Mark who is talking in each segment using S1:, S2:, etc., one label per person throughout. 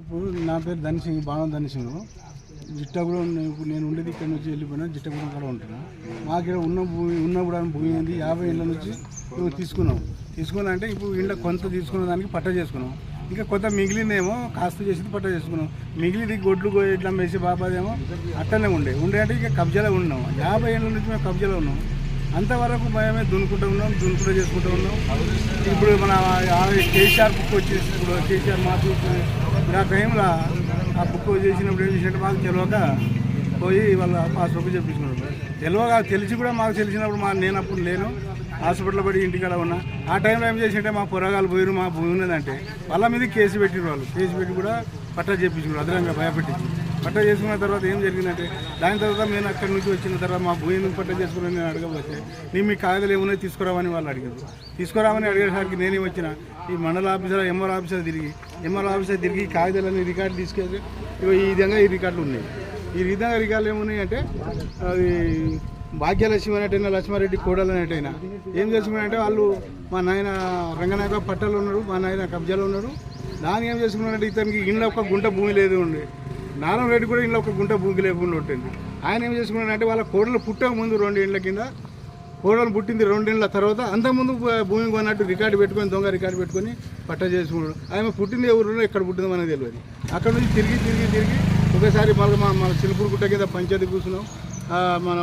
S1: ఇప్పుడు నా పేరు ధనసింగ్ బాణం ధనసింగ్ జిట్టగూడెం నేను నేను ఉండేది ఇక్కడ నుంచి వెళ్ళిపోయినా జిట్టగూడెం కూడా ఉంటున్నా. మాకు ఇక్కడ ఉన్న భూమి ఉన్న కూడా భూమి ఏంది? యాభై ఏళ్ళ నుంచి మేము తీసుకున్నాం. తీసుకున్నా అంటే ఇప్పుడు ఇంట్లో కొంత తీసుకున్న దానికి పట్ట చేసుకున్నాం. ఇంకా కొంత మిగిలిందేమో కాస్త చేసింది పట్ట చేసుకున్నాం. మిగిలిది గొడ్లు ఇట్లా వేసి బాబాదేమో అట్టనే ఉండే. ఉండే అంటే ఇక కబ్జాలో ఉన్నాం. యాభై ఏళ్ళ నుంచి మేము కబ్జాలో ఉన్నాం. అంతవరకు మేమే దున్నుకుంటూ ఉన్నాం దున్నుకుంటూ చేసుకుంటూ ఉన్నాం. ఇప్పుడు మన ఆ కేసీఆర్ బుక్ వచ్చేసి ఇప్పుడు కేసీఆర్ మాకు ఆ టైంలో ఆ బుక్ చేసినప్పుడు ఏం చేసినట్టు మాకు తెలియక పోయి వాళ్ళ పాస్బుక్ చెప్పించుకున్నాడు తెలియక తెలిసి కూడా మాకు తెలిసినప్పుడు మా నేను అప్పుడు లేను. హాస్పిటల్ పడి ఇంటికాడ ఉన్నా. ఆ టైంలో ఏం చేసింటే మా పొరగాలు పోయిరు మా భూమి ఉన్నదంటే వాళ్ళ మీద కేసు పెట్టిరు వాళ్ళు. కేసు పెట్టి కూడా పట్టా చేయించుకున్నారు అదనంగా భయపెట్టించారు పట్ట చేసుకున్న తర్వాత ఏం జరిగిందంటే దాని తర్వాత నేను అక్కడి నుంచి వచ్చిన తర్వాత మా భూమి ఎందుకు పట్ట చేసుకుని నేను అడగబోతే నీ మీ కాగితాలు ఏమున్నాయి? తీసుకురావని వాళ్ళు అడిగారు. తీసుకురావని అడిగేసరికి నేనే వచ్చిన ఈ మండల ఆఫీసర్ ఎంఆర్ ఆఫీసర్ తిరిగి ఎంఆర్ ఆఫీసర్ తిరిగి ఈ కాగితాలన్నీ రికార్డు తీసుకెళ్ళి ఈ విధంగా ఈ రికార్డులు ఉన్నాయి. ఈ విధంగా రికార్డులు ఏమున్నాయి అంటే అది భాగ్యలక్ష్మి అనేటైనా లక్ష్మారెడ్డి కోడలు అనేటైనా ఏం చేసుకున్నారంటే వాళ్ళు మా నాయన రంగనాయక పట్టలు ఉన్నాడు మా నాయన కబ్జాలో ఉన్నాడు దాన్ని ఏం చేసుకున్నారంటే ఇతనికి ఇంట్లో ఒక గుంట భూమి లేదు ఉండే. నారాయణ రెడ్డి కూడా ఇంట్లో ఒక గుంట భూమి లేకుండా ఉంటుంది ఆయన ఏం చేసుకున్నాడంటే వాళ్ళ కోడలు పుట్టక ముందు రెండు ఇండ్ల కింద కోడలు పుట్టింది రెండేళ్ళ తర్వాత అంతకుముందు భూమి కొన్నట్టు రికార్డు పెట్టుకొని దొంగ రికార్డు పెట్టుకొని పట్ట చేసుకున్నాడు. ఆమె పుట్టింది ఎవరు ఎక్కడ పుట్టిందో మనకు తెలియదు. అక్కడ నుంచి తిరిగి తిరిగి తిరిగి ఒకసారి మళ్ళీ మా మన చిలుపుడు గుట్ట కింద పంచాయతీ కూర్చున్నాం. మన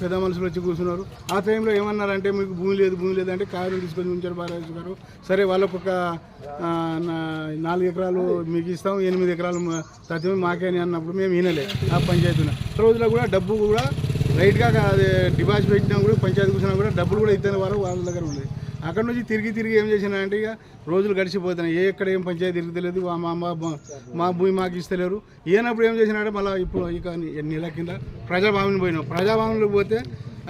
S1: పెద్ద మనుషులు వచ్చి కూర్చున్నారు. ఆ టైంలో ఏమన్నారంటే మీకు భూమి లేదు భూమి లేదు అంటే కాయలు తీసుకొని ఉంచారు బాలరాజు గారు. సరే వాళ్ళకు ఒక నా- నాలుగు ఎకరాలు మీకు ఇస్తాం ఎనిమిది ఎకరాలు మా- మాకే అని అన్నప్పుడు మేము వినలే ఆ పంచాయతీలో రోజులో కూడా డబ్బు కూడా రైట్గా అది డిపాజిట్ పెట్టినా కూడా పంచాయతీ కూర్చున్నా కూడా డబ్బులు కూడా ఇద్దరు వారు వాళ్ళ దగ్గర ఉండేది అక్కడ నుంచి తిరిగి తిరిగి ఏం చేసినా అంటే ఇక రోజులు గడిచిపోతున్నాయి. ఏ ఎక్కడ ఏం పంచాయతీ తిరుగుతలేదు మా మా అమ్మ మా భూమి మాకు ఇస్తలేరు. ఈయనప్పుడు ఏం చేసినాడంటే మళ్ళీ ఇప్పుడు ఇక నెల కింద ప్రజాభవన్ పోయినాం. ప్రజాభవన్లోకి పోతే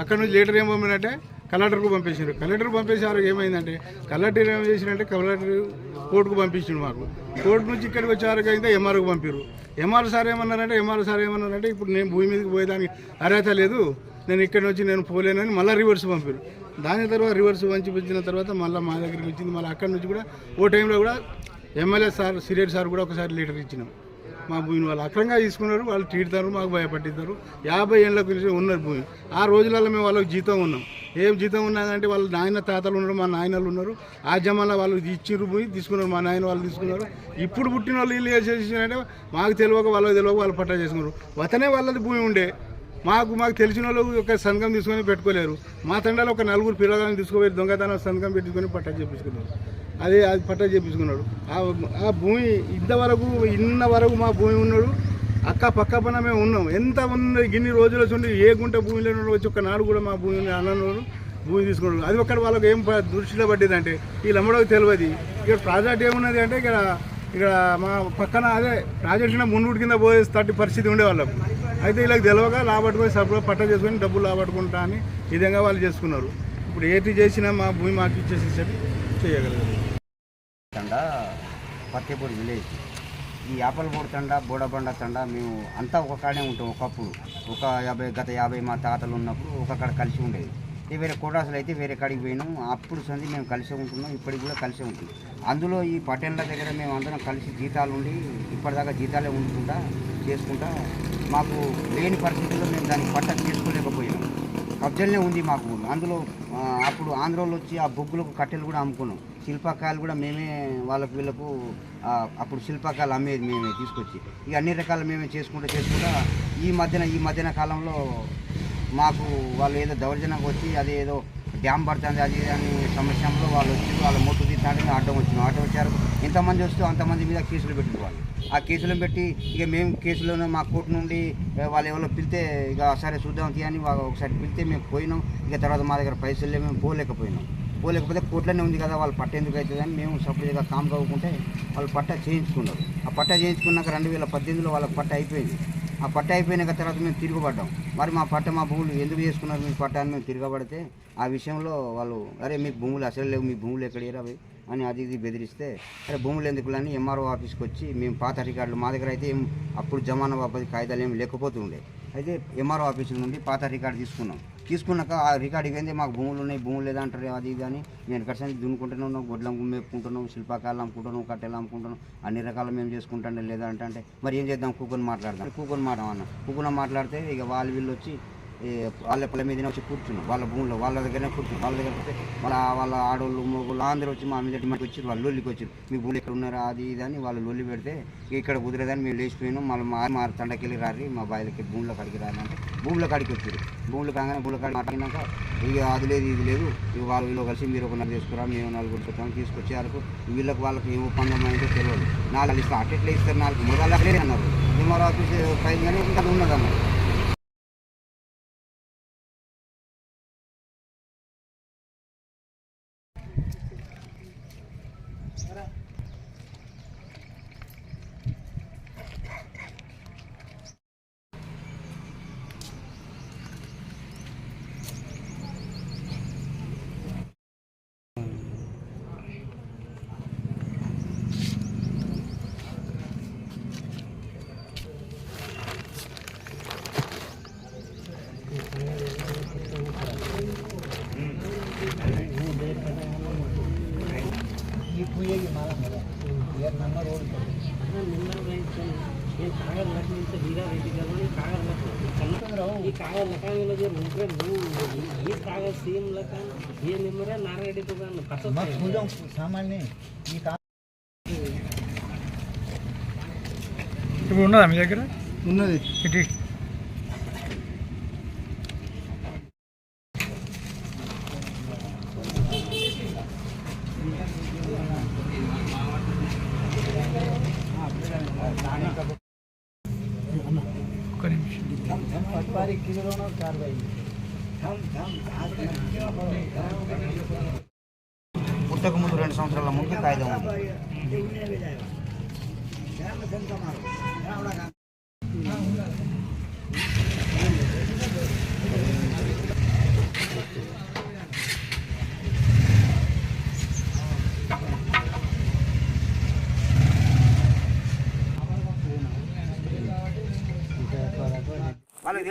S1: అక్కడ నుంచి లీటర్ ఏం పంపినంటే కలెక్టర్కు పంపించారు కలెక్టర్ పంపేసారు ఏమైందంటే కలెక్టర్ ఏం చేసినంటే కలెక్టర్ కోర్టుకు పంపించిండు మాకు. కోర్టు నుంచి ఇక్కడికి వచ్చేవారికి అయితే ఎంఆర్కు పంపారు ఎంఆర్ సార్ ఏమన్నారంటే ఎంఆర్ సార్ ఏమన్నారంటే ఇప్పుడు నేను భూమి మీదకి పోయేదానికి అర్హత లేదు. నేను ఇక్కడి నుంచి నేను పోలేనని మళ్ళీ రివర్స్ పంపారు దాని తర్వాత రివర్స్ పంచి వచ్చిన తర్వాత మళ్ళీ మా దగ్గరికి వచ్చింది. మళ్ళీ అక్కడి నుంచి కూడా ఓ టైంలో కూడా ఎమ్మెల్యే సార్ సిరియర్ సార్ కూడా ఒకసారి లీటర్ ఇచ్చినాం. మా భూమిని వాళ్ళు అక్రంగా తీసుకున్నారు. వాళ్ళు తీడతారు మాకు భయపట్టిస్తారు. యాభై ఏళ్ళకు ఉన్నారు భూమి. ఆ రోజులలో మేము వాళ్ళకి జీతం ఉన్నాం. ఏం జీతం ఉన్నదంటే వాళ్ళ నాయన తాతలు ఉన్నారు మా నాయనలు ఉన్నారు. ఆ జమాన వాళ్ళు ఇచ్చిర్రు భూమి తీసుకున్నారు మా నాయన వాళ్ళు తీసుకున్నారు. ఇప్పుడు పుట్టిన వాళ్ళు వీళ్ళు ఏం మాకు తెలియక వాళ్ళకి తెలియక వాళ్ళు పట్టా చేసుకున్నారు. వతనే వాళ్ళది భూమి ఉండే. మాకు మాకు తెలిసిన వాళ్ళు ఒక సంతకం తీసుకొని పెట్టుకోలేరు. మా తండాలో ఒక నలుగురు పిల్లగాలను తీసుకుపోయి దొంగతనం సంతకం పెట్టుకొని పట్టా చేపించుకున్నారు. అదే అది పట్టా చేపించుకున్నాడు. ఆ భూమి ఇంతవరకు ఇన్న వరకు మా భూమి ఉన్నాడు అక్క పక్క పన మేము ఉన్నాం. ఎంత ఉన్న ఇన్ని రోజుల నుండి ఏ గుంట భూమిలో వచ్చి ఒక నాడు కూడా మా భూమి అన్నోడు భూమి తీసుకున్నాడు. అది ఒక్కడ వాళ్ళకి ఏం ప- దృష్టిలో పడ్డదంటే వీళ్ళు అమ్మడో తెలియదు. ఇక్కడ ప్రాజెక్ట్ ఏమున్నది అంటే ఇక్కడ ఇక్కడ మా పక్కన అదే ప్రాజెక్ట్ కింద కింద పోయే తట్టి పరిస్థితి ఉండే వాళ్ళకు. అయితే వీళ్ళకి తెలియక లాబట్టుకొని సబ్బులో పట్ట చేసుకొని డబ్బులు లాబట్టుకుంటా అని ఈ విధంగా వాళ్ళు చేసుకున్నారు. ఇప్పుడు ఏటి చేసినా మా భూమి మాకు ఇచ్చేసి చేయగలరు.
S2: తండా పత్తేపూడి విలేజ్. ఈ యాపలపూడి తండ బోడబండ తండా మేము అంతా ఒక కాడే ఉంటాం ఒకప్పుడు. ఒక యాభై గత యాభై మా తాతలు ఉన్నప్పుడు ఒక కాడ కలిసి ఉండేది. ఈ వేరే కోటాసులు అయితే వేరే కాడికి పోయినాం. అప్పుడు సంది మేము కలిసే ఉంటున్నాం ఇప్పటికి కూడా కలిసే ఉంటుంది అందులో ఈ పటేన్ల దగ్గర మేము అందరం కలిసి జీతాలు ఉండి ఇప్పటిదాకా జీతాలే ఉండుకుంటా చేసుకుంటా మాకు లేని పరిస్థితుల్లో మేము దాన్ని పట్ట చేసుకోలేకపోయినాం కబ్జల్నే ఉంది మాకు. అందులో అప్పుడు ఆంధ్రలో వచ్చి ఆ బొగ్గులకు కట్టెలు కూడా అమ్ముకున్నాం. శిల్పకాయలు కూడా మేమే వాళ్ళకు వీళ్ళకు అప్పుడు శిల్పకాయలు అమ్మేది మేమే తీసుకొచ్చి. ఇక అన్ని రకాలు మేమే చేసుకుంటూ చేసుకుంటా ఈ మధ్యన ఈ మధ్యన కాలంలో మాకు వాళ్ళు ఏదో దౌర్జన్యంగా వచ్చి అది ఏదో డ్యామ్ పడుతుంది అది అని సమస్యలో వాళ్ళు వచ్చి వాళ్ళ మొట్టు స్టార్టింగ్ ఆటో వచ్చినాం ఆటో వచ్చారు. ఎంతమంది వస్తూ అంతమంది మీద కేసులు పెట్టిన వాళ్ళు ఆ కేసులు పెట్టి ఇక మేము కేసులోనే మా కోర్టు నుండి వాళ్ళు ఎవరో పిలితే ఇక సరే చూద్దాం తీయని వాళ్ళు ఒకసారి పిలితే మేము పోయినాం. ఇక తర్వాత మా దగ్గర పైసలు మేము పోలేకపోయినాం. పోలేకపోతే కోర్టులోనే ఉంది కదా వాళ్ళు పట్ట ఎందుకు అవుతుంది అని మేము సపరేట్గా కామ్ కావుకుంటే వాళ్ళు పట్ట చేయించుకున్నారు. ఆ పట్ట చేయించుకున్నాక రెండు వేల పద్దెనిమిదిలో వాళ్ళకి పట్ట అయిపోయింది. ఆ పట్ట అయిపోయినాక తర్వాత మేము తిరగబడ్డాం. మరి మా పట్ట మా భూములు ఎందుకు చేసుకున్నారు మీ పట్ట అని మేము తిరగబడితే ఆ విషయంలో వాళ్ళు అరే మీకు భూములు అసలు లేవు. మీ భూములు ఎక్కడ ఇరవై అని అది ఇది బెదిరిస్తే అరే భూములు ఎందుకులని ఎంఆర్ఓ ఆఫీస్కి వచ్చి మేము పాత రికార్డులు మా దగ్గర అయితే ఏం అప్పుడు జమానా బాబు కాగితాలు ఏమి లేకపోతుండే అయితే ఎంఆర్ఓ ఆఫీస్ నుండి పాత రికార్డు తీసుకున్నాం. తీసుకున్నాక ఆ రికార్డు ఇవ్వండి మాకు భూములు ఉన్నాయి భూములు లేదంటారు అది ఇది అని నేను కట్టాను దున్నుకుంటూనే ఉన్నాం గొడ్లం మేపుకుంటున్నాం శిల్పాకాలు అమ్ముకుంటున్నాం కట్టెలు అమ్ముకుంటున్నాం అన్ని రకాలు మేము చేసుకుంటాం లేదంటే అంటే మరి ఏం చేద్దాం? కూకొని మాట్లాడదాం. కూకొని మాట్లాడమన్నా కూకొని మాట్లాడితే ఇక వాళ్ళు వీళ్ళు వచ్చి వాళ్ళ పిల్ల మీదనే వచ్చి కూర్చున్నాం వాళ్ళ భూమిలో వాళ్ళ దగ్గరనే కూర్చున్నాం వాళ్ళ దగ్గర వస్తే వాళ్ళ వాళ్ళ ఆడవాళ్ళు మొగోళ్ళు అందరూ వచ్చి మా మీద డిమాండ్ వచ్చి వాళ్ళు లొల్లికి వచ్చారు. మీ భూములు ఎక్కడ ఉన్నారా? అది ఇది అని వాళ్ళు లొల్లి పెడితే ఇక్కడ కుదిరేదని మేము లేచిపోయినాం. మళ్ళీ మా మా తండకెళ్ళి రారి మా బాయిలకి భూమిలో కాడికి రాని అంటే భూమిలో కాడికి వచ్చారు. భూములు కాగానే భూమిలో కాడికి మాట్లాడినాక ఇక అది లేదు ఇది లేదు. ఇక వాళ్ళు వీళ్ళు కలిసి మీరు ఒక నెల తీసుకురా మేము నలుగురు చెప్తాం తీసుకొచ్చే వరకు వీళ్ళకి వాళ్ళకి ఏం ఒప్పందం అయిందో తెలియదు. నాలుగు ఇస్తారు అట్లా ఇస్తారు నాలుగు. మొదలు అన్నారు. మేము ఆఫీస్ పైన కానీ ఇంకా ఉన్నదన్నారు.
S3: ఉన్నదన్నారు ఈ కాగల కాగలకి ముంకరే ఈ కాగల సీఎం లెక్క ఏ నిమ్మరే
S4: నారాయణ రెడ్డి పుగా
S5: ఇప్పుడు ఉన్నదా మీ దగ్గర?
S1: ఉన్నది.
S4: పట్వారి కిలోనో కార్వాయి
S2: పుట్టక ముందు రెండు సంవత్సరాల ముందు కాగితం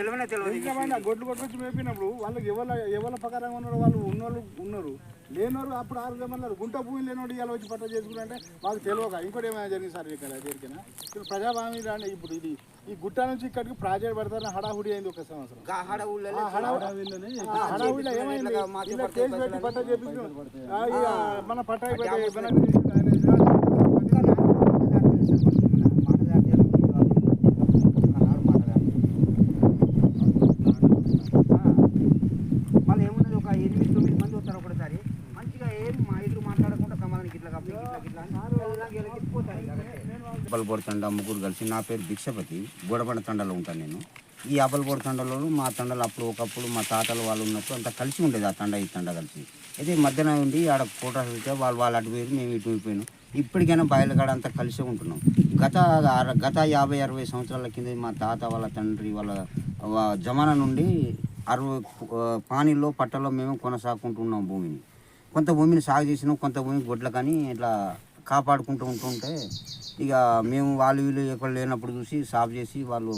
S2: వాళ్ళకి తెలివనే తెలియదు
S1: గొడ్లు కొట్టుకొచ్చి మేపినప్పుడు వాళ్ళకి ఎవరు ఎవరి ప్రకారంగా ఉన్నారు వాళ్ళు ఉన్నోళ్ళు ఉన్నారు. లేనోరు అప్పుడు ఆరు గమన్నారు గుంట భూమి లేనోడు ఇవాళ వచ్చి పట్ట చేసుకుంటే మాకు తెలియక ఇంకోటి ఏమైనా జరిగింది సార్ ఇక్కడ దేనికైనా? ఇప్పుడు ప్రజాభామి రాండి ఇప్పుడు ఇది ఈ గుట్ట నుంచి ఇక్కడికి ప్రాజెక్ట్ పెడతారని హడాహుడి అయింది ఒక సంవత్సరం. హడావుడిలో ఏమైంది? మన పట్ట అయిపోయి మన-
S2: మళ్ళీ ఏమున్నది ఒక ఎనిమిది తొమ్మిది మంది వస్తారు ఒకటిసారి మంచిగా ఏం మా ఎదురు మాట్లాడకుండా సమాధానం ఇట్లా కప్పి ఇట్లా ఇట్లా అని అప్పలపూడి తండ ముగ్గురు కలిసి నా పేరు భిక్షపతి గోడబండ తండలో ఉంటాను నేను. ఈ అప్పలపూడి తండలో మా తండలు అప్పుడు ఒకప్పుడు మా తాతలు వాళ్ళు ఉన్నప్పుడు అంతా కలిసి ఉండేది ఆ తండ ఈ తండ కలిసి. అయితే మధ్యన ఉండి ఆడ ఫోటోస్ వెళ్తే వాళ్ళు వాళ్ళు అటు పోయి మేము ఇటు పోయినాం ఇప్పటికైనా బయలుగాడ అంతా కలిసే ఉంటున్నాం. గత గత యాభై అరవై సంవత్సరాల కింద మా తాత వాళ్ళ తండ్రి వాళ్ళ జమానా నుండి అరవై పానీలో పట్టలో మేము కొనసాగుకుంటున్నాం భూమిని. కొంత భూమిని సాగు చేసినాం కొంత భూమి గొడ్ల కానీ ఇట్లా కాపాడుకుంటూ ఉంటుంటే ఇక మేము వాళ్ళు వీళ్ళు ఎక్కడ లేనప్పుడు చూసి సాగు చేసి వాళ్ళు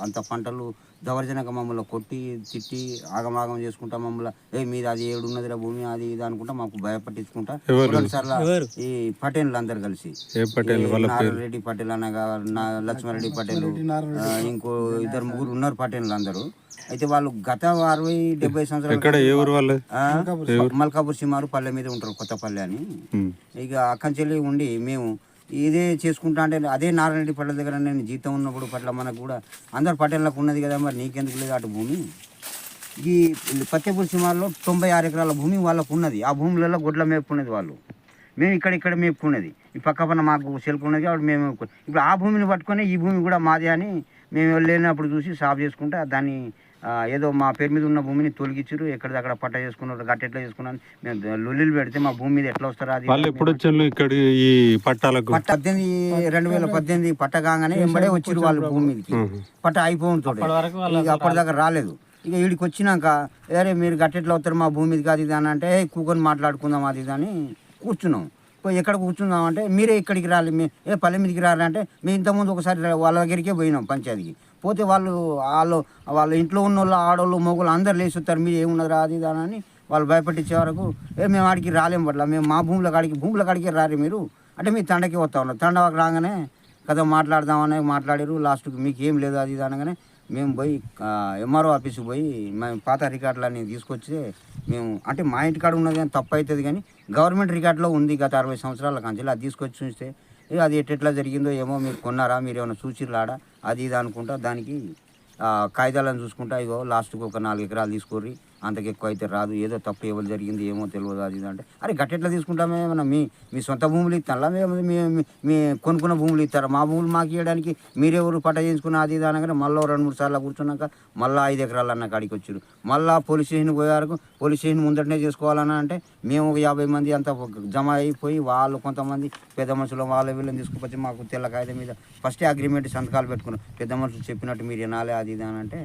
S2: అంత పంటలు దౌర్జన్యంగా మమ్మల్ని కొట్టి తిట్టి ఆగమాగం చేసుకుంటా మమ్మల్ని. ఏ మీద అది ఏడు ఉన్నదిరా భూమి అది ఇది అనుకుంటా మాకు భయపట్టించుకుంటా. రెండుసార్లు ఈ పటేన్లు అందరు కలిసి. రెడ్డి పటేల్? అనగా నా లక్ష్మారెడ్డి పటేల్ ఇంకో ఇద్దరు ముగ్గురు ఉన్నారు పటేన్లు అందరూ అయితే వాళ్ళు గత అరవై డెబ్బై సంవత్సరాలు మల్కాపూర్. సిమారు పల్లె మీద ఉంటారు కొత్తపల్లె అని. ఇక అక్కంచెల్లి ఉండి మేము ఇదే చేసుకుంటా అంటే అదే నారాయణ పట్ల దగ్గర నేను జీతం ఉన్నప్పుడు పట్ల మనకు కూడా అందరు పట్టణలకు ఉన్నది కదా మరి నీకెందుకు లేదు అటు భూమి? ఈ పత్తేపూర్ సినిమాలో తొంభై ఆరు ఎకరాల భూమి వాళ్ళకు ఉన్నది. ఆ భూములలో గొడ్ల మేపుకునేది వాళ్ళు. మేము ఇక్కడ ఇక్కడ మేపుకునేది. ఈ పక్క పన్న మాకు సెల్ఫ్ ఉన్నది కాబట్టి మేము ఇప్పుడు ఆ భూమిని పట్టుకొని ఈ భూమి కూడా మాదే అని మేము వెళ్ళినప్పుడు చూసి సాఫ్ చేసుకుంటే దాన్ని ఏదో మా పేరు మీద ఉన్న భూమిని తొలగించారు ఎక్కడిదక్కడ పట్ట చేసుకున్నారు గట్ట ఎట్లా చేసుకున్నాను మేము లొల్లిలు పెడితే మా భూమి మీద ఎట్లా వస్తారో అది
S6: ఎప్పుడు వచ్చారు ఇక్కడ ఈ పట్టాలకు?
S2: పట్ట పద్దెనిమిది రెండు వేల పద్దెనిమిది పట్ట కాగానే వెంబడే వచ్చిరు వాళ్ళ భూమి మీదకి. పట్ట అయిపోతుంది ఇక అప్పటిదాకా రాలేదు. ఇక వీడికి వచ్చినాక అరే మీరు గట్టెట్లా అవుతారు మా భూమి మీదకి? అది ఇది అని అంటే "ఏ, కూకొని మాట్లాడుకుందాం అది ఇది అని కూర్చున్నాం. పోయి ఎక్కడ కూర్చుందాం అంటే మీరే ఇక్కడికి రాలి మీ ఏ పల్లె మీదకి రాలి అంటే మేము ఇంతకుముందు ఒకసారి వాళ్ళ దగ్గరికే పోయినాం పంచాయతీకి. పోతే వాళ్ళు వాళ్ళు వాళ్ళ ఇంట్లో ఉన్న వాళ్ళు ఆడవాళ్ళు మొగలు అందరు లేచి వస్తారు మీరు ఏమున్నది అది ఇది వాళ్ళు భయపెట్టించే వరకు ఏ మేము ఆడికి రాలేం పట్ల మేము మా భూముల కాడికి భూముల కాడికి రారు మీరు అంటే మీ తండకి వస్తా ఉన్నారు. తండకి రాగానే కదా మాట్లాడదామని మాట్లాడారు లాస్ట్కి మీకు ఏం లేదు అది ఇది అనగానే మేము పోయి ఎంఆర్ఓ ఆఫీస్కి పోయి మేము పాత రికార్డులన్నీ తీసుకొచ్చి మేము అంటే మా ఇంటి కాడ ఉన్నది కానీ తప్పు అవుతుంది కానీ గవర్నమెంట్ రికార్డులో ఉంది గత అరవై సంవత్సరాల కంచెలు అది తీసుకొచ్చి చూస్తే అది ఎట్లా జరిగిందో ఏమో మీరు కొన్నారా మీరు ఏమైనా చూసిర్లాడా అది ఇది అనుకుంటా దానికి కాగితాలను చూసుకుంటా ఇగో లాస్ట్కి ఒక నాలుగు ఎకరాలు తీసుకోర్రి. అంతకు ఎక్కువ అయితే రాదు. ఏదో తప్పు ఎవరు జరిగింది ఏమో తెలియదు అది ఇది అంటే. అరే గట్టెట్లా తీసుకుంటామే? ఏమన్నా మీ మీ సొంత భూములు ఇస్తారా? మేము మీ మీ- కొనుక్కున్న భూములు ఇస్తారా? మా భూములు మాకు ఇవ్వడానికి మీరెవరు పట్ట చేయించుకున్న అది ఇది అనగానే మళ్ళీ రెండు మూడు సార్లు కూర్చున్నాక మళ్ళీ ఐదు ఎకరాలు అన్న కాడికి వచ్చారు మళ్ళీ పోలీస్ స్టేషన్ పోయేవరకు పోలీస్ స్టేషన్ ముందటనే చేసుకోవాలని అంటే మేము ఒక యాభై మంది అంత జమ అయిపోయి వాళ్ళు కొంతమంది పెద్ద మనుషులు వాళ్ళ వీళ్ళని తీసుకుపోతే మాకు తెల్ల కాగితం మీద ఫస్ట్ అగ్రిమెంట్ సంతకాలు పెట్టుకున్నాం. పెద్ద మనుషులు చెప్పినట్టు మీరు వినాలి అది ఇది అని అంటే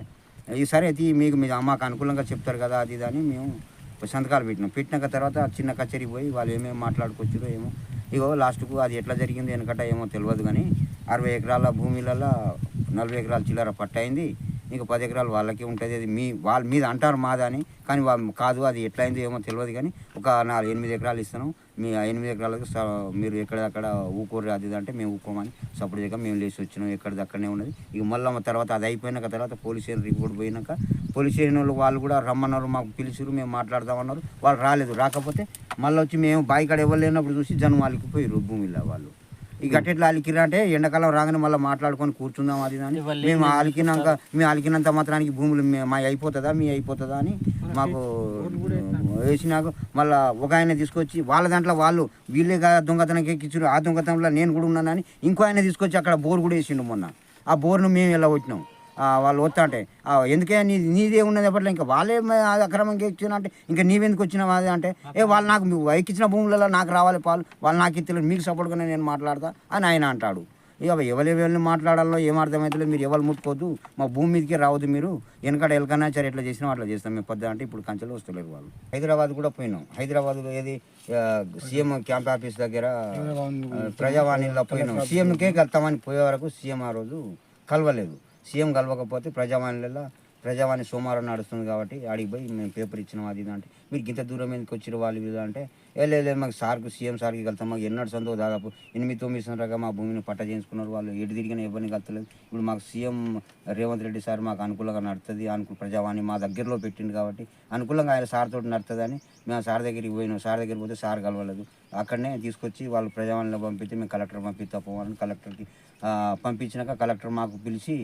S2: ఈసారి అయితే మీకు మీ అమ్మకు అనుకూలంగా చెప్తారు కదా అది ఇది అని మేము సంతకాలు పెట్టినాం. పెట్టినాక తర్వాత చిన్న కచేరీ పోయి వాళ్ళు ఏమేమి మాట్లాడుకొచ్చారో ఏమో ఇగో లాస్ట్కు అది ఎట్లా జరిగింది వెనకట ఏమో తెలియదు కానీ అరవై ఎకరాల భూమిలలో నలభై ఎకరాల చిల్లర పట్టయింది ఇంకా పది ఎకరాలు వాళ్ళకి ఉంటుంది. అది మీ వాళ్ళ మీద అంటారు మాదని కానీ వాళ్ళు కాదు అది ఎట్లయిందో ఏమో తెలియదు కానీ ఒక నాలుగు ఎనిమిది ఎకరాలు ఇస్తాను మీ ఎనిమిది ఎకరాలకు మీరు ఎక్కడక్కడ ఊకోరు అది అంటే మేము ఊకోమని సపోర్ట్ చేయక మేము లేచి వచ్చినాం ఎక్కడిది అక్కడనే ఉన్నది. ఇక మళ్ళీ తర్వాత అది అయిపోయినాక తర్వాత పోలీస్ స్టేషన్ రిపోర్ట్ పోయినాక పోలీస్ స్టేషన్ వాళ్ళు వాళ్ళు కూడా రమ్మన్నారు మాకు పిలిచిరు మేము మాట్లాడదామన్నారు. వాళ్ళు రాలేదు రాకపోతే మళ్ళీ వచ్చి మేము బావి కాడ ఎవరు లేనప్పుడు చూసి జనం వాళ్ళకి పోయిరు భూమిలో వాళ్ళు. ఇక అట్లా అలికిరా అంటే ఎండాకాలం రాగానే మళ్ళీ మాట్లాడుకొని కూర్చుందాం అది అని. మేము అలికినాక మేము అలికినంత మాత్రానికి భూములు మా అయిపోతుందా మీ అయిపోతుందా అని మాకు వేసినాక మళ్ళీ ఒక ఆయన తీసుకొచ్చి వాళ్ళ దాంట్లో వాళ్ళు వీళ్ళే కదా దొంగతనం ఎక్కించారు ఆ దొంగతనంలో నేను కూడా ఉన్నానని ఇంకో ఆయన తీసుకొచ్చి అక్కడ బోర్ కూడా వేసిండు మొన్న. ఆ బోర్ను మేము ఎలా వచ్చినాం వాళ్ళు వస్తా అంటే ఎందుకే నీ నీదే ఉన్నది అప్పట్లో? ఇంకా వాళ్ళే అక్రమంగా ఇచ్చిన అంటే ఇంకా నీవెందుకు వచ్చినావు అది అంటే? ఏ వాళ్ళు నాకు ఎక్కించిన భూములలో నాకు రావాలి పాలు వాళ్ళు నాకు ఇచ్చలేదు మీకు సపోర్ట్గానే నేను మాట్లాడతా అని ఆయన అంటాడు. ఇక ఎవరు ఎవరిని మాట్లాడాలో ఏం అర్థమవుతుందో మీరు ఎవరు ముట్టుకోవద్దు. మా భూమి మీదకి రావద్దు మీరు. వెనకడ ఎలకనాచారు ఎట్లా చేసినా అట్లా చేస్తాం మేము. పొద్దు అంటే ఇప్పుడు కంచెలు వస్తలేరు వాళ్ళు. హైదరాబాద్ కూడా పోయినాం. హైదరాబాద్ ఏది? సీఎం క్యాంప్ ఆఫీస్ దగ్గర ప్రజావాణిలో పోయినాం. సీఎంకే వెళ్తామని పోయే వరకు సీఎం ఆ రోజు కలవలేదు. సీఎం కలవకపోతే ప్రజావాణిలలో ప్రజావాణి సోమవారం నడుస్తుంది కాబట్టి ఆడికి పోయి మేము పేపర్ ఇచ్చినాం అది ఇది అంటే. మీరు ఇంత దూరం ఎందుకు వచ్చిన వాళ్ళు ఇది అంటే లేదు లేదు, మాకు సార్కు సీఎం సార్కి వెళ్తాం మాకు ఎన్నడు సందో దాదాపు ఎనిమిది తొమ్మిది సంవత్సరాలుగా మా భూమిని పట్ట చేయించుకున్నారు వాళ్ళు. ఎటు తిరిగినా ఎవరిని కలతలేదు. ఇప్పుడు మాకు సీఎం రేవంత్ రెడ్డి సార్ మాకు అనుకూలంగా నడుతుంది. అనుకూల ప్రజావాణి మా దగ్గరలో పెట్టిండు కాబట్టి అనుకూలంగా ఆయన సార్ తోటి నడుతుందని మేము సార్ దగ్గరికి పోయినాం. సార్ దగ్గరికి పోతే సార్ కలవలేదు. అక్కడనే తీసుకొచ్చి వాళ్ళు ప్రజావాణిలో పంపితే మేము కలెక్టర్ పంపిస్తా పోవాలని కలెక్టర్కి పంపించినాక కలెక్టర్ మాకు పిలిచి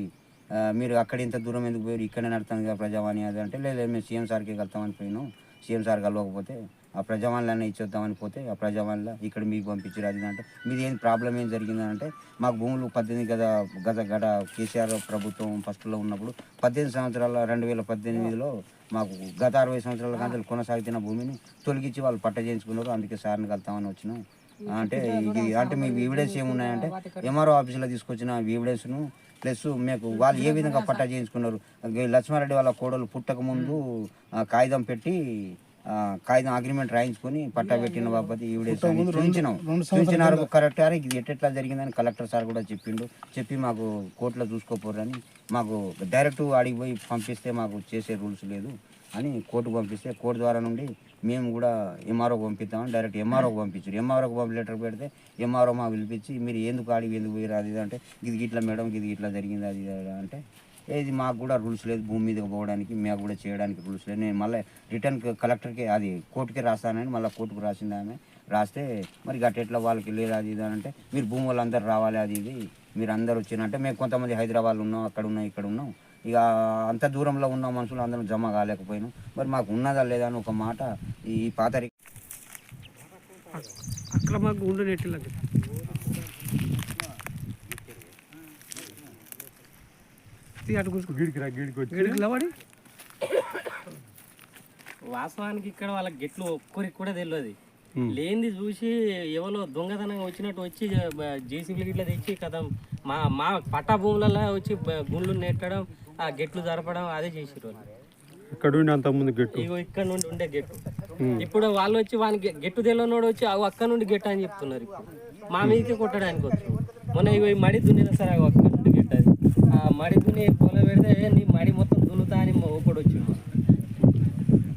S2: మీరు అక్కడ ఇంత దూరం ఎందుకు పోయారు? ఇక్కడే నడుతుంది కదా ప్రజావాణి అది అంటే లేదు మేము సీఎం సార్కి కలుతామని పోయినాం. సీఎం సార్ కలవకపోతే ఆ ప్రజావాణిలోనే ఇచ్చేద్దామని పోతే ఆ ప్రజావాణిలో ఇక్కడ మీకు పంపించారు. అది అంటే మీది ఏం ప్రాబ్లం ఏం జరిగిందని అంటే మాకు భూములు పద్దెనిమిది గత గత గత కేసీఆర్ ప్రభుత్వం ఫస్ట్లో ఉన్నప్పుడు పద్దెనిమిది సంవత్సరాల రెండు వేల పద్దెనిమిదిలో మాకు గత అరవై సంవత్సరాల కాంచెలు కొనసాగుతున్న భూమిని తొలగించి వాళ్ళు పట్ట చేయించుకున్నారు. అందుకే సార్ని కలుతామని వచ్చినాం. అంటే ఇది అంటే మీ ఎవిడెన్స్ ఏమున్నాయంటే ఎంఆర్ఓ ఆఫీసులో తీసుకొచ్చిన ఎవిడెన్స్ను ప్లస్ మీకు వాళ్ళు ఏ విధంగా పట్టా చేయించుకున్నారు. లక్ష్మారెడ్డి వాళ్ళ కోడలు పుట్టక ముందు కాగితం పెట్టి కాగితం అగ్రిమెంట్ రాయించుకొని పట్టా పెట్టిన బాబతి ఈవిడేస్ చూపించినాం. చూపించినారు కరెక్ట్ అరే ఇది ఎట్లా జరిగిందని కలెక్టర్ సార్ కూడా చెప్పిండు. చెప్పి మాకు కోర్టులో చూసుకోపోరని మాకు డైరెక్ట్ అడిగి పోయి పంపిస్తే మాకు చేసే రూల్స్ లేదు అని కోర్టుకు పంపిస్తే కోర్టు ద్వారా నుండి మేము కూడా ఎంఆర్ఓకి పంపిస్తామని డైరెక్ట్ ఎంఆర్ఓకి పంపించారు ఎంఆర్ఓకి పంపి లెటర్ పెడితే ఎంఆర్ఓ మా పిలిపించి మీరు ఎందుకు ఆడికి ఎందుకు పోయి అది ఇది అంటే ఇది ఇట్లా మేడం ఇది ఇట్లా జరిగింది అది అంటే ఇది మాకు కూడా రూల్స్ లేదు భూమి మీదకి పోవడానికి మేము కూడా చేయడానికి రూల్స్ లేదు. నేను మళ్ళీ రిటర్న్ కలెక్టర్కి అది కోర్టుకి రాస్తానని మళ్ళీ కోర్టుకు రాసింది ఆమె. రాస్తే మరి గట్టెట్లా వాళ్ళకి లేదు అది ఇది అని అంటే మీరు భూమి వాళ్ళందరూ రావాలి అది ఇది మీరు అందరు వచ్చినంటే మేము కొంతమంది హైదరాబాద్లో ఉన్నాం అక్కడ ఉన్నాం ఇక్కడ ఉన్నాం. ఇక అంత దూరంలో ఉన్న మనుషులు అందరం జమ కాలేకపోయినాం. మరి మాకు ఉన్నదా లేదా అని ఒక మాట ఈ పాతరి
S5: అక్కడ మాకు గుండు అటు
S6: గిడికి రా గిడికి వచ్చి.
S5: గిడికి లేవాడి.
S3: వాస్తవానికి ఇక్కడ వాళ్ళ గెట్లు ఒక్కరికి కూడా తెలియదు. లేనిది చూసి ఎవరో దొంగతనంగా వచ్చినట్టు వచ్చి జేసీబీలు ఇట్లా తెచ్చి కదా మా మా పట్టా భూములలో వచ్చి గుండ్లు నెట్టడం ఆ గెట్లు జరపడం అదే చేసిరు వాళ్ళు.
S6: ఇక్కడ ఉండి అంత ముందు గట్టు?
S3: ఇగో ఇక్కడ నుండి ఉండే గెట్టు. ఇప్పుడు వాళ్ళు వచ్చి వానికి గెట్టు తెలియనోడు వచ్చి అవి అక్కడ నుండి గెట్టు అని చెప్తున్నారు ఇప్పుడు. మా మీదకి కొట్టడానికి వచ్చు. మొన్న ఇగో ఈ మడి దున్నిన సరే అగో అక్కడ. నుండి ఆ మడి దున్ని పొల పెడితే నీ మడి మొత్తం దున్నుతా అని మా ఒకడు వచ్చిండు.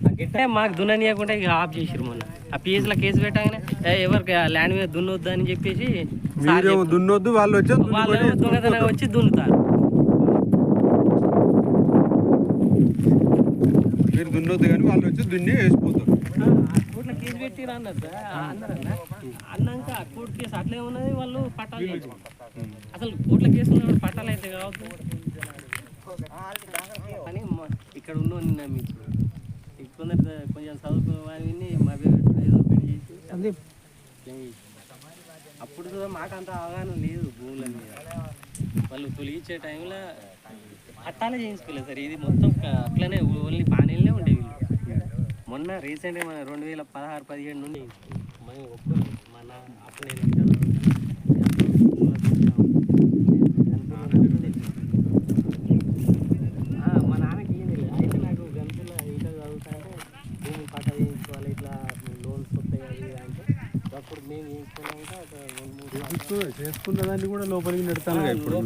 S3: ఆ గిట్టే మాకు దున్ననీయకుండా ఇక ఆఫ్ చేసిరు మొన్న. ఆ పిఎస్లో కేసు పెట్టగానే "ఏ, ఎవరికి ల్యాండ్ మీద దున్నొద్దు అని చెప్పేసి
S6: మీరేమో. దున్నొద్దు వాళ్ళు వచ్చి
S3: వాళ్ళు దొంగతనంగా వచ్చి దున్నుతారు.
S6: మీరు దున్నొద్దు కానీ వాళ్ళు వచ్చి దున్ని వేసిపోతారు.
S3: కేసు పెట్టిరు అన్నది అన్నారన్న? అన్నాక కోర్టు కేసు అట్లే ఉన్నది వాళ్ళు పట్టాలు. అసలు కోర్టుల కేసు ఉన్నప్పుడు పట్టాలు అయితే కావద్దు అని ఇక్కడ ఉన్న నిన్న మీకు కొందరు కొంచెం చదువుకున్న వారిని మా ఏదో ఒకటి చేసి. అప్పుడు మాకు అంత అవగాహన లేదు భూముల మీద. వాళ్ళు తొలగించే టైంలో పట్టాలే చేయించుకోలేదు సార్. ఇది మొత్తం అట్లనే ఓన్లీ పానీలనే ఉండేవి. మొన్న రీసెంట్గా మన రెండు వేల పదహారు పదిహేడు నుండి మనం ఒక్కరు మన అప్పుడు నేను ఇంటర్ మా నాన్నకి ఏం తెలియదు అయితే నాకు గంతుల ఇంటర్ చదువుతా అంటే భూమి పట్ట చేయించుకోవాలి ఇట్లా లోన్స్ వస్తాయి అది ఇది అంటే అప్పుడు మేము చేయించుకున్నాక ఒక రెండు మూడు
S6: చేసుకున్న దాన్ని కూడా లోపలికి నెడతాను ఇప్పుడు.